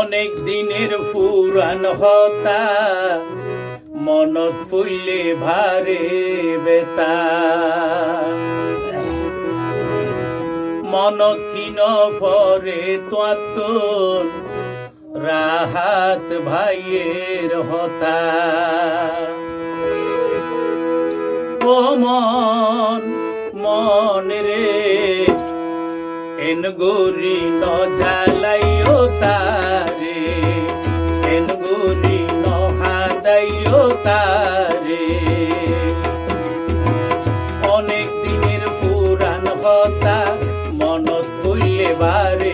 অনেক দিনের ফুরান হতা, মনত ফুললে ভারে বেতা। মনত কিন ফরে তোয়াত্তর, রাহাত ভাইয়ের হতা। ও মন মন রে এন গোরি ন জ্বালাইও তারে? এন গোরি ন তারে? অনেক দিনের পুরাণ হতা মনত কইলে বারে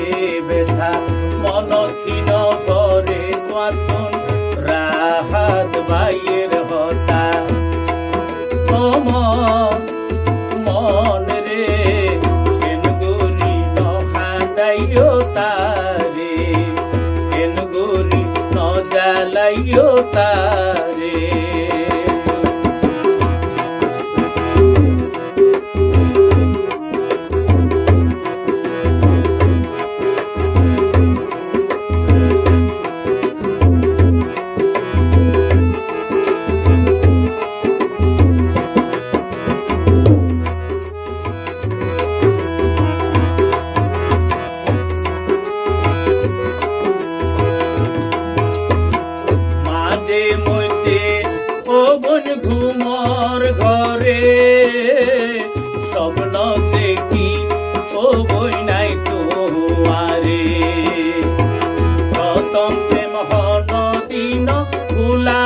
মাঝে মধ্যে, ও বোন ঘুমর ঘরে। স্বপ্ন দেখি ও বই নাই তোমারে প্রথম প্রেম হন দিন ভুলা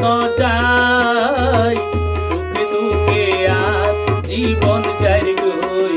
ন যায় সুখে দুঃখে আর জীবন যাই গই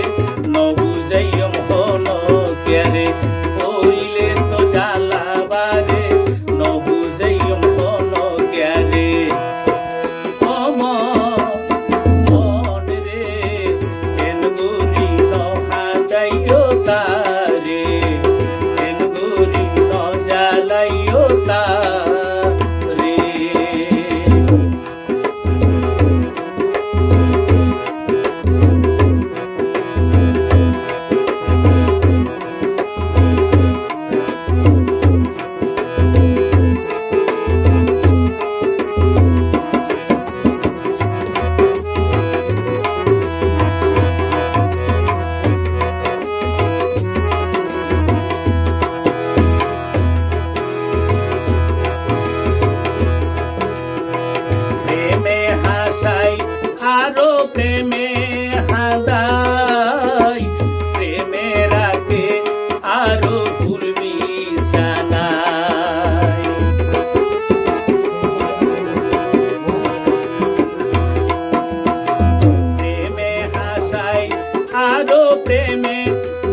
আরও প্রেমে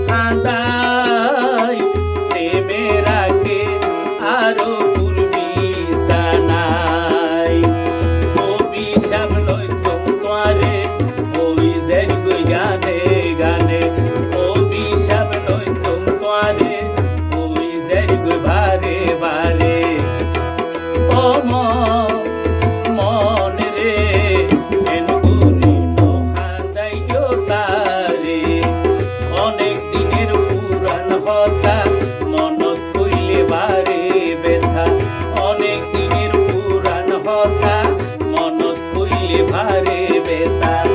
হাদাই হতা মনত কইলে ভারে বেতা।